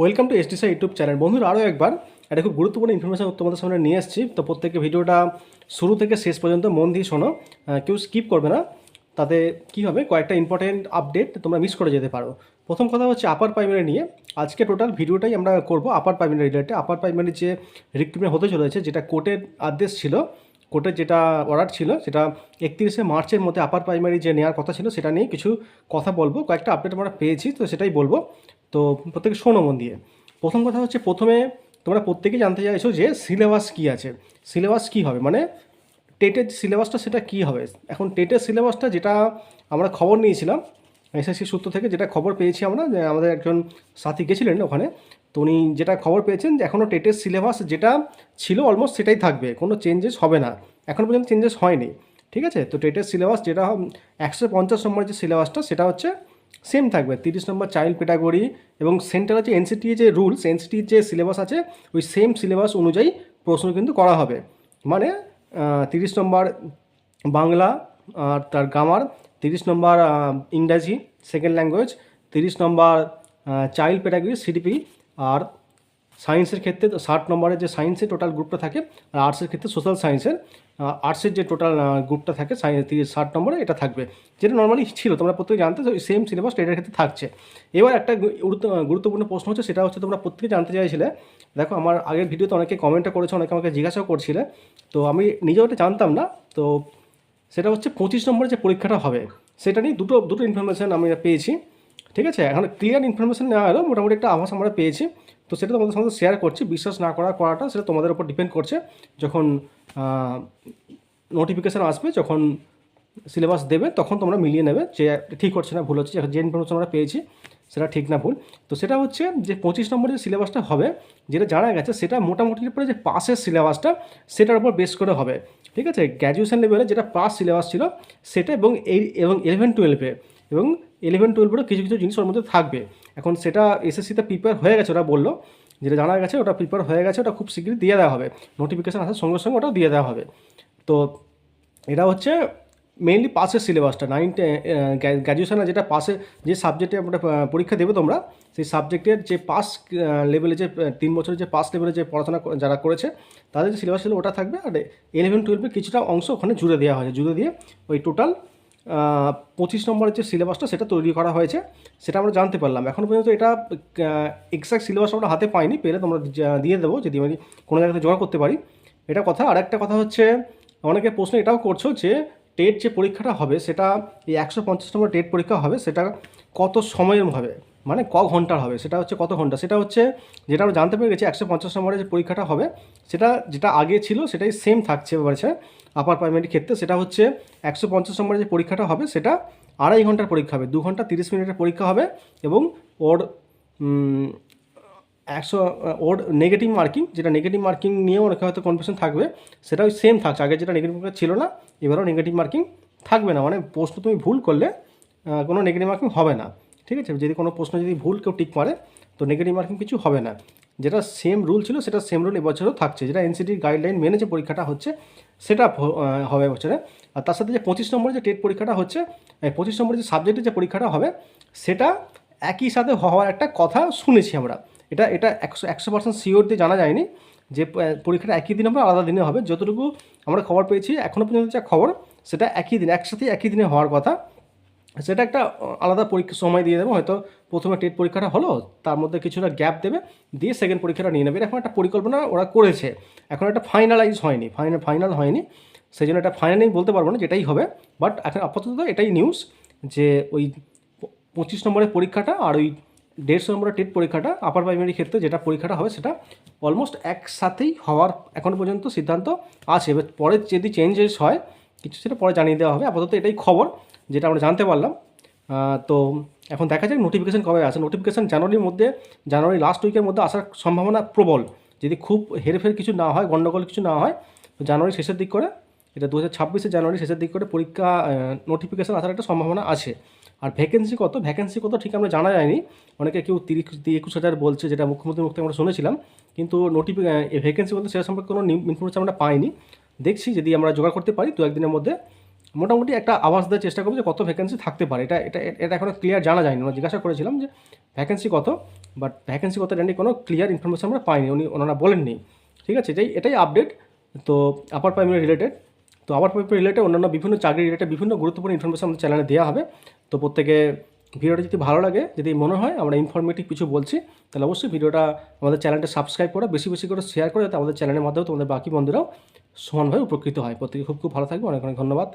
Welcome to STC YouTube channel বন্ধুরা আরও একবার একটা খুব গুরুত্বপূর্ণ ইনফরমেশন তোমাদের সামনে নিয়ে এসেছি। তো প্রত্যেকে ভিডিওটা শুরু থেকে শেষ পর্যন্ত মন দিয়ে শোনো। কেউ স্কিপ করবে না। তাতে কী হবে? কয়েকটা ইম্পর্টেন্ট আপডেট তোমরা মিস করে যেতে পারো। প্রথম কথা হচ্ছে আপার প্রাইমারি নিয়ে। আজকে টোটাল ভিডিওটাই আমরা করব upper primary related upper primary যে রিক্রুটমেন্ট হতে চলেছে, যেটা কোর্টের আদেশ ছিল, কোর্টের যেটা অর্ডার ছিল, সেটা একত্রিশে মার্চের মধ্যে আপার প্রাইমারি যে নেওয়ার কথা ছিল, সেটা নিয়ে কিছু কথা বলব। কয়েকটা আপডেট আমরা পেয়েছি, তো সেটাই বলব। তো প্রত্যেকে শোনো মন দিয়ে। প্রথম কথা হচ্ছে প্রথমে তোমরা প্রত্যেকেই জানতে চাইছো যে সিলেবাস কী আছে। সিলেবাস কী হবে? মানে টেটের সিলেবাসটা সেটা কী হবে? এখন টেটের সিলেবাসটা যেটা আমরা খবর নিয়েছিলাম, এসএসসি সূত্র থেকে যেটা খবর পেয়েছি আমরা, যে আমাদের একজন সাথী গেছিলেন ওখানে, তো উনি যেটা খবর পেয়েছেন যে এখনও টেটের সিলেবাস যেটা ছিল অলমোস্ট সেটাই থাকবে, কোনো চেঞ্জেস হবে না। এখন পর্যন্ত চেঞ্জেস হয়নি, ঠিক আছে? তো টেটের সিলেবাস যেটা, একশো পঞ্চাশ নম্বরের যে সিলেবাসটা সেটা হচ্ছে সেম থাকবে, তিরিশ নম্বর চাইল্ড ক্যাটাগরি এবং সেন্টার আছে এনসিটি যে রুলস এনসিটির যে সিলেবাস আছে, ওই সেম সিলেবাস অনুযায়ী প্রশ্ন কিন্তু করা হবে। মানে তিরিশ নম্বর বাংলা আর তার গ্রামার তিরিশ নম্বর ইংরাজি সেকেন্ড ল্যাঙ্গুয়েজ তিরিশ নম্বর চাইল্ড প্যাটাগরি সিডিপি আর সায়েন্সের ক্ষেত্রে ষাট নম্বরের যে সায়েন্সের টোটাল গ্রুপটা থাকে, আর আর্টসের ক্ষেত্রে সোশ্যাল সায়েন্সের আর্টসের যে টোটাল গ্রুপটা থাকে সায়েন্স তিরিশ, ষাট নম্বরে এটা থাকবে। যেটা নর্মালি ছিল, তোমরা প্রত্যেকে জানতে সেম সিলেবাস এটার ক্ষেত্রে থাকছে। এবার একটা গুরুত্বপূর্ণ প্রশ্ন হচ্ছে, সেটা হচ্ছে তোমরা প্রত্যেকে জানতে চাইছিলে। দেখো, আমার আগের ভিডিওতে অনেকে কমেন্টও করেছে, অনেকে আমাকে জিজ্ঞাসাও করছিলে। তো আমি নিজেও এটা জানতাম না। তো সেটা হচ্ছে পঁচিশ নম্বরের যে পরীক্ষাটা হবে, সেটা নিয়ে দুটো দুটো ইনফরমেশান আমি পেয়েছি। ঠিক আছে? এখন ক্লিয়ার ইনফরমেশান নেওয়া হলো, মোটামুটি একটা আভাস আমরা পেয়েছি। তো সেটা তোমাদের সঙ্গে শেয়ার করছি, বিশ্বাস না করা করাটা সেটা তোমাদের উপর ডিপেন্ড করছে। যখন নোটিফিকেশান আসবে, যখন সিলেবাস দেবে, তখন তোমরা মিলিয়ে নেবে যে ঠিক হচ্ছে না, ভুল হচ্ছে, যে ইনফরমেশন আমরা পেয়েছি, সেটা ঠিক না, ভুল। তো সেটা হচ্ছে যে পঁচিশ নম্বরের যে সিলেবাসটা হবে, যেটা জানা গেছে, সেটা মোটামুটি উপরে যে পাসের সিলেবাসটা সেটার উপর বেস করে হবে। ঠিক আছে? গ্র্যাজুয়েশন লেভেলে যেটা পাস সিলেবাস ছিল, সেটা এবং এই, এবং ইলেভেন টুয়েলভে এবং ইলেভেন টুয়েলভেরও কিছু কিছু জিনিস ওর মধ্যে থাকবে। এখন সেটা এসএসসিতে প্রিপেয়ার হয়ে গেছে, ওরা বলল। যেটা জানা গেছে, ওটা প্রিপেয়ার হয়ে গেছে, ওটা খুব শীঘ্রই দিয়ে দেওয়া হবে। নোটিফিকেশান আসার সঙ্গে সঙ্গে ওটা দিয়ে দেওয়া হবে। তো এটা হচ্ছে মেইনলি পাসের সিলেবাসটা নাইন গ্র্যাজুয়েশনে যেটা পাসে যে সাবজেক্টে আমরা পরীক্ষা দেবে তোমরা, সেই সাবজেক্টের যে পাস লেভেলে যে তিন বছরের যে পাস লেভেলে যে পড়াশোনা যারা করেছে, তাদের যে সিলেবাস ছিল ওটা থাকবে। আর ইলেভেন টুয়েলভে কিছুটা অংশ ওখানে জুড়ে দেওয়া হয়েছে। জুড়ে দিয়ে ওই টোটাল পঁচিশ নম্বরের যে সিলেবাসটা সেটা তৈরি করা হয়েছে, সেটা আমরা জানতে পারলাম। এখন পর্যন্ত এটা এক্সাক্ট সিলেবাস আমরা হাতে পাইনি, পেলে তোমরা দিয়ে দেবো, যদি আমি কোনো জায়গাতে জোগাড় করতে পারি। এটা কথা আর একটা কথা হচ্ছে, অনেকে প্রশ্ন এটাও করছ যে টেট যে পরীক্ষাটা হবে, সেটা এই একশো পঞ্চাশ নম্বর টেট পরীক্ষা হবে, সেটা কত সময়ের হবে? মানে ক ঘণ্টার হবে, সেটা হচ্ছে কত ঘণ্টা? সেটা হচ্ছে, যেটা আমরা জানতে পেরে গেছি একশো পঞ্চাশ নম্বরের যে পরীক্ষাটা হবে, সেটা যেটা আগে ছিল সেটাই সেম থাকছে বলছে আপার প্রাইমারি ক্ষেত্রে, সেটা হচ্ছে একশো পঞ্চাশ নম্বরের যে পরীক্ষাটা হবে, সেটা আড়াই ঘণ্টার পরীক্ষা হবে, দু ঘণ্টা তিরিশ মিনিটের পরীক্ষা হবে এবং ওর একশো, ওর নেগেটিভ মার্কিং যেটা নেগেটিভ মার্কিং নিয়েও অনেকে হয়তো কনফিউশন থাকবে সেটা ওই সেম থাকছে, আগে যেটা নেগেটিভ মার্কিং ছিল না, এবারেও নেগেটিভ মার্কিং থাকবে না মানে প্রশ্ন তুমি ভুল করলে কোনো নেগেটিভ মার্কিং হবে না। ঠিক আছে? যদি কোনো প্রশ্ন, যদি ভুল কেউ টিক মারে, তো নেগেটিভ মার্কিং কিছু হবে না। যেটা সেম রুল ছিল, সেটা সেম রুল এবছরও থাকছে। যেটা এনসিটির গাইডলাইন মেনে যে পরীক্ষাটা হচ্ছে, সেটা হবে এবছরে। আর তার সাথে যে পঁচিশ নম্বরের যে টেট পরীক্ষাটা হচ্ছে পঁচিশ নম্বরের যে সাবজেক্টের যে পরীক্ষাটা হবে, সেটা একই সাথে হওয়ার একটা কথা শুনেছি আমরা। এটা এটা একশো একশো পার্সেন্ট শিওর দিয়ে জানা যায়নি যে পরীক্ষাটা একই দিন হবে, আলাদা দিনে হবে। যতটুকু আমরা খবর পেয়েছি এখনও পর্যন্ত যা খবর, সেটা একই দিন একসাথে একই দিনে হওয়ার কথা। সেটা একটা আলাদা পরীক্ষা, সময় দিয়ে দেবো। হয়তো প্রথমে টেট পরীক্ষাটা হলো, তার মধ্যে কিছুটা গ্যাপ দেবে, দিয়ে সেকেন্ড পরীক্ষাটা নিয়ে নেবে। এরকম একটা পরিকল্পনা ওরা করেছে। এখন একটা ফাইনালাইজ হয়নি ফাইনাল ফাইনাল হয়নি। সেই জন্য এটা ফাইনালি বলতে পারব না যেটাই হবে বাট এখন আপাতত এটাই নিউজ যে ওই পঁচিশ নম্বরের পরীক্ষাটা আর ওই দেড়শো নম্বরের টেট পরীক্ষাটা আপার প্রাইমারি ক্ষেত্রে যেটা পরীক্ষাটা হবে, সেটা অলমোস্ট একসাথেই হওয়ার এখন পর্যন্ত সিদ্ধান্ত আছে। এবার পরে যদি চেঞ্জেস হয় কিছু সেটা পরে জানিয়ে দেওয়া হবে। আপাতত এটাই খবর, যেটা আমরা জানতে পারলাম। তো এখন দেখা যাক নোটিফিকেশান কবে আসে। নোটিফিকেশান জানুয়ারির মধ্যে, জানুয়ারি লাস্ট উইকের মধ্যে আসার সম্ভাবনা প্রবল। যদি খুব হেরফের কিছু না হয় গণ্ডগোল কিছু না হয়, তো জানুয়ারি শেষের দিক করে, এটা দু হাজার ছাব্বিশে জানুয়ারি শেষের দিক করে পরীক্ষা নোটিফিকেশান আসার একটা সম্ভাবনা আছে। আর ভ্যাকেন্সি কত? ভ্যাকেন্সি কত ঠিক আমরা জানা যায়নি। অনেকে কেউ তিরিশ, একুশ হাজার বলছে, যেটা মুখ্যমন্ত্রী মুখ থেকে আমরা শুনেছিলাম। কিন্তু নোটিফি ভ্যাকেন্সি বলতে সেটা সম্পর্কে কোনো ইনফরমেশন আমরা পাইনি। দেখছি যদি আমরা জোগাড় করতে পারি দু একদিনের মধ্যে, মোটামুটি একটা আওয়াজ দেওয়ার চেষ্টা করব যে কত ভ্যাকেন্সি থাকতে পারে। এটা এটা এটা এখনও ক্লিয়ার জানা যায়নি। আমরা জিজ্ঞাসা করেছিলাম যে ভ্যাকেন্সি কত? বাট ভ্যাকেন্সি কথা জানি কোনো ক্লিয়ার ইনফরমেশন আমরা পাইনি। উনি, ওনারা বলেননি। ঠিক আছে? এটাই এটাই আপডেট তো আপার প্রাইমারি রিলেটেড তো আপার প্রাইমারি রিলেটেড অন্যান্য বিভিন্ন চাকরি রিলেটেড বিভিন্ন গুরুত্বপূর্ণ ইনফরমেশন আমাদের চ্যানেলে দেওয়া হবে। তো প্রত্যেকে ভিডিওটা যদি ভালো লাগে, যদি মনে হয় আমরা ইনফরমেটিভ কিছু বলছি, তাহলে অবশ্যই ভিডিওটা আমাদের চ্যানেলটা সাবস্ক্রাইব করে, বেশি বেশি করে শেয়ার করে যাতে আমাদের চ্যানেলের মাধ্যমে তোমাদের বাকি বন্ধুরাও সমানভাবে উপকৃত হয়। প্রত্যেকে খুব খুব ভালো থাকবে অনেক অনেক ধন্যবাদ।